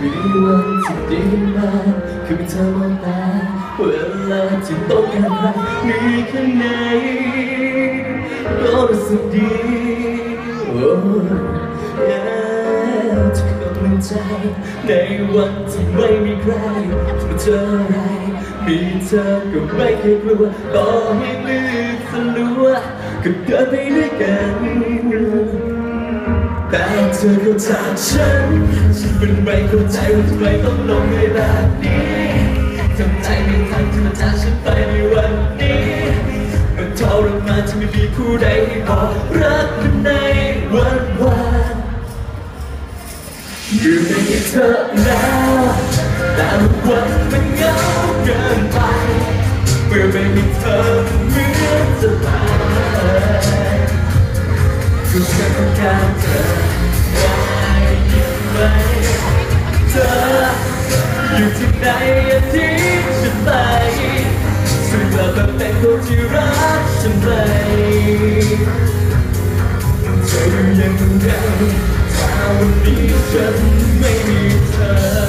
มีวันที่ดีมาคือเธอมองตาเวลาที่ต้องการรักมีแค่ไหนก็รู้สึกดีโอ้ยจะกำลังใจในวันที่ไม่มีใครจะเจออะไรมีเธอก็ไม่เคยกลัวต่อให้มือสลัวก็เดินไปด้วยกัน อเข้าใจฉันฉันเป็นไม่เข้าใจว่าทำไมต้องลงเวลานี้ทำใจไม่ทันที่มาจากฉันไปในวันนี้มันทรมานที่ไม่มีผู้ใดให้บอกรักมันในวันวานอยู่ในเธอแล้วแต่ทุกวันมันเหงาเกินไปเมื่อไม่มีเธอเหมือนจะตายทุกฉันต้องการ อยู่ที่ไหนอย่าทิ้งฉันไปซึ่งเราแบบเป็นคนที่รักฉันไปเธออยู่ยังไงถ้าวันนี้ฉันไม่มีเธอ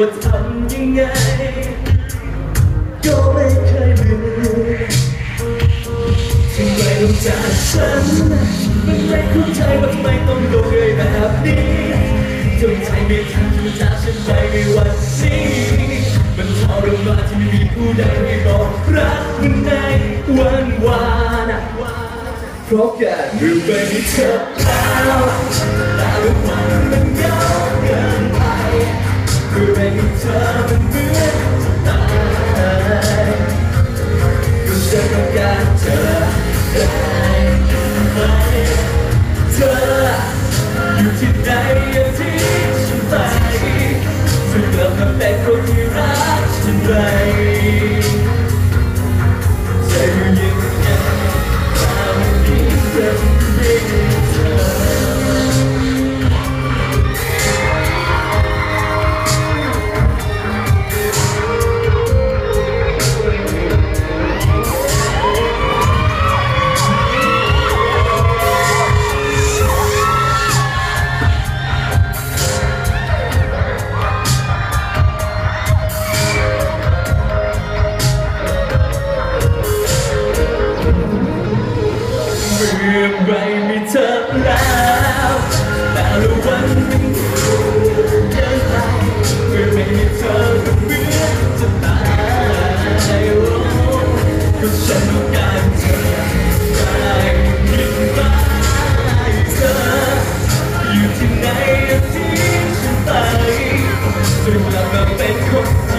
ว่าทำยังไง ก็ไม่เคยลืมทำไมต้องจากฉันมันไม่เข้าใจว่าทำไมต้องโดนเลยแบบนี้จนใจไม่ทันที่จะจากฉันไปในวันนี้มันทรมานที่ไม่มีผู้ใดให้บอกรักมันในวันวานเพราะแค่รู้ไปที่เธอแล้วแต่ทุกวันมันเกิน เป็นเธอมันเหมือตายก็ฉัต้องการเธอได้ไหมเธออยู่ที่ไหนอย่างที่ฉันไปเธอกับมาเคนที่รักฉันเลย อย่างไรมีเธอแล้วแต่ละวันยังเดินไปเมื่อไม่มีเธอก็เหมือนจะตายก็ฉันต้องการเธอได้ยินไหเธออยู่ที่ไหนที่ฉันไปจนกลับมาเป็นคน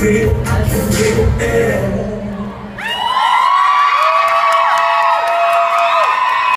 I can feel it.